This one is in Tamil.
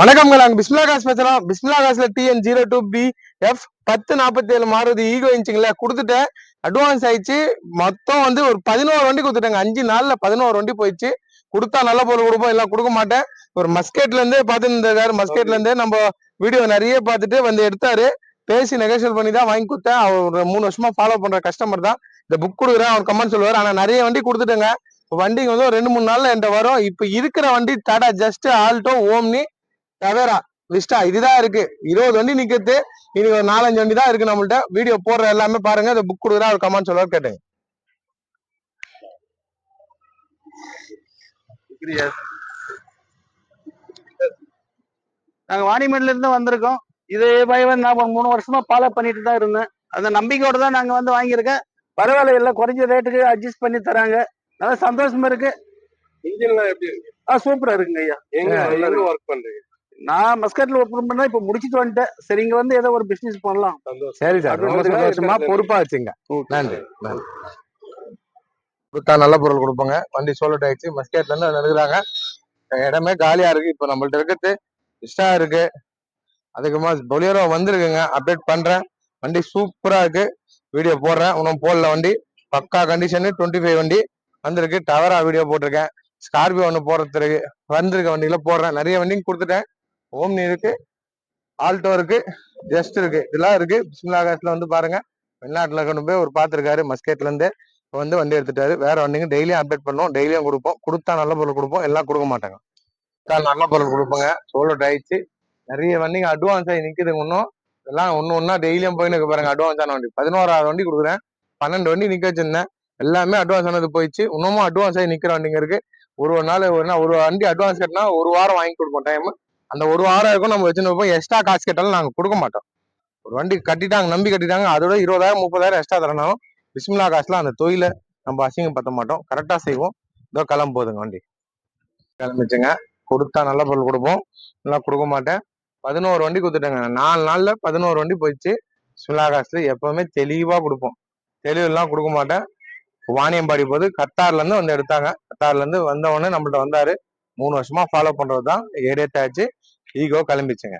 வணக்கம்ங்க நாங்க பிஸ்மிலா காசு பேசலாம் பிஸ்மிலா காசுல TN zero two B F பத்து நாற்பத்தி ஏழு மாறுதி ஈகோ இன்ச்சுங்களா கொடுத்துட்டேன் அட்வான்ஸ் ஆயிடுச்சு. மொத்தம் வந்து ஒரு பதினோரு வண்டி கொடுத்துட்டாங்க. அஞ்சு நாள்ல பதினோரு வண்டி போயிடுச்சு. கொடுத்தா நல்ல பொருள் கொடுப்போம். எல்லாம் கொடுக்க மாட்டேன். ஒரு மஸ்கெட்ல இருந்தே பார்த்துட்டு மஸ்கெட்ல இருந்தே நம்ம வீடியோ நிறைய பார்த்துட்டு வந்து எடுத்தாரு. பேசி நெகோசியேட் பண்ணி தான் வாங்கி கொடுத்தேன். அவர் ஒரு மூணு வருஷமா ஃபாலோ பண்ற கஸ்டமர் தான். இந்த புக் கொடுக்குறேன். அவர் கமெண்ட் சொல்லுவார். ஆனா நிறைய வண்டி கொடுத்துட்டேங்க. வண்டிங்க வந்து ஒரு ரெண்டு மூணு நாள்ல என்கிட்ட வரும். இப்ப இருக்கிற வண்டி தடா just Alto Omni Tavera Vista இதுதான் இருக்கு. இருபது வண்டி நிக்குது. இனி ஒரு நாலஞ்சு வண்டி தான் இருக்கு நம்மள்ட்ட. வீடியோ போடுற எல்லாமே பாருங்க. இந்த புக் கொடுக்குறேன் அவர் கமெண்ட் சொல்லுவார் கேட்டுங்க. நாங்க வாணிமேட்ல இருந்து வந்திருக்கோம். இது பைவன் நான் மூணு வருஷமா ஃபாலோ பண்ணிட்டு தான் இருந்தேன். அந்த நம்பிக்கையோட தான் நாங்க வந்து வாங்கியிருக்கேன். பரவாயில்ல எல்லாம் குறைஞ்ச ரேட்டுக்கு அட்ஜஸ்ட் பண்ணி தராங்க. நல்லா சந்தோஷமா இருக்கு. இன்ஜின்லாம் எப்படி இருக்கு? ஆ சூப்பரா இருக்குங்க ஐயா. எங்க ஒர்க் பண்றீங்க? நான் மஸ்கட்ல ஒர்க் பண்ணா இப்ப முடிச்சிட்டு வந்துட்டேன். சரி இங்க வந்து ஏதோ ஒரு பிசினஸ் பண்ணலாம். சரி சார் ரொம்ப சந்தோஷமா. பொறுப்பா வச்சுங்க நன்றி நன்றி. கொடுத்தா நல்ல பொருள் கொடுப்போங்க. வண்டி சோலட் ஆயிடுச்சு. மஸ்கேட்ல இருந்து நிறுத்துறாங்க இடமே காலியா இருக்கு. இப்போ நம்மள்ட்ட இருக்கிறது இஷ்டா இருக்கு. அதுக்குமா பொலியரோ வந்திருக்குங்க. அப்டேட் பண்றேன். வண்டி சூப்பரா இருக்கு. வீடியோ போடுறேன். இன்னும் போடல வண்டி. பக்கா கண்டிஷனு டுவெண்ட்டி ஃபைவ் வண்டி வந்திருக்கு. டவரா வீடியோ போட்டிருக்கேன். ஸ்கார்பியோ ஒன்று போடுறதுக்கு வந்திருக்க வண்டியில போடுறேன். நிறைய வண்டியும் கொடுத்துட்டேன். ஓம்னி இருக்கு ஆல்டோ இருக்கு ஜஸ்ட் இருக்கு இதெல்லாம் இருக்கு. பிஸ்மிலா காசுல வந்து பாருங்க. வெளிநாட்டுல கொண்டு போய் ஒரு பார்த்துருக்காரு மஸ்கேட்ல இருந்து இப்ப வந்து வண்டி எடுத்துட்டாரு. வேற வண்டிங்க டெய்லியும் அப்டேட் பண்ணுவோம். டெய்லியும் கொடுப்போம். கொடுத்தா நல்ல பொருள் கொடுப்போம். எல்லாம் கொடுக்க மாட்டாங்க. நல்ல பொருள் கொடுப்போங்க. சோலோ ஆயிடுச்சு நிறைய வண்டிங்க அட்வான்ஸ் ஆகி நிக்குதுங்க இன்னும். இதெல்லாம் ஒன்று ஒன்றா டெய்லியும் போய் நிற்க பாருங்க அட்வான்ஸான வண்டி. பதினோராறு வண்டி கொடுக்குறேன். பன்னெண்டு வண்டி நிக்க வச்சிருந்தேன். எல்லாமே அட்வான்ஸ் ஆனது போயிடுச்சு. இன்னமும் அட்வான்ஸ் ஆகி நிக்கிற வண்டிங்க இருக்கு. ஒரு ஒரு நாள் ஒரு நாள் ஒரு வண்டி அட்வான்ஸ் கட்டினா ஒரு வாரம் வாங்கி கொடுப்போம். டைம் அந்த ஒரு வாரம் இருக்கும் நம்ம வச்சுன்னு போய் எக்ஸ்ட்ரா காசு கேட்டாலும் நாங்கள் கொடுக்க மாட்டோம். ஒரு வண்டி கட்டிட்டாங்க நம்பி கட்டிட்டாங்க அதோட இருபதாயிரம் முப்பதாயிரம் எக்ஸ்ட்ரா தரனாலும் பிஸ்மிலா காசுலாம் அந்த தொழிலை நம்ம அசிங்கப்படுத்த மாட்டோம். கரெக்டாக செய்வோம். இதோ கிளம்ப போதுங்க வண்டி. கிளம்பிச்சுங்க. கொடுத்தா நல்ல பொருள் கொடுப்போம். நல்லா கொடுக்க மாட்டேன். பதினோரு வண்டி கொடுத்துட்டேங்க. நாலு நாளில் பதினோரு வண்டி போயிடுச்சு. பிஸ்மிலா காசு எப்பவுமே தெளிவாக கொடுப்போம். தெளிவெல்லாம் கொடுக்க மாட்டேன். வாணியம்பாடி போது கத்தார்லேருந்து வந்து எடுத்தாங்க. கத்தார்லேருந்து வந்தவொடனே நம்மள்ட்ட வந்தார். மூணு வருஷமாக ஃபாலோ பண்ணுறது தான் ஏடியத்தாச்சு ஈகோ கிளம்பிச்சுங்க.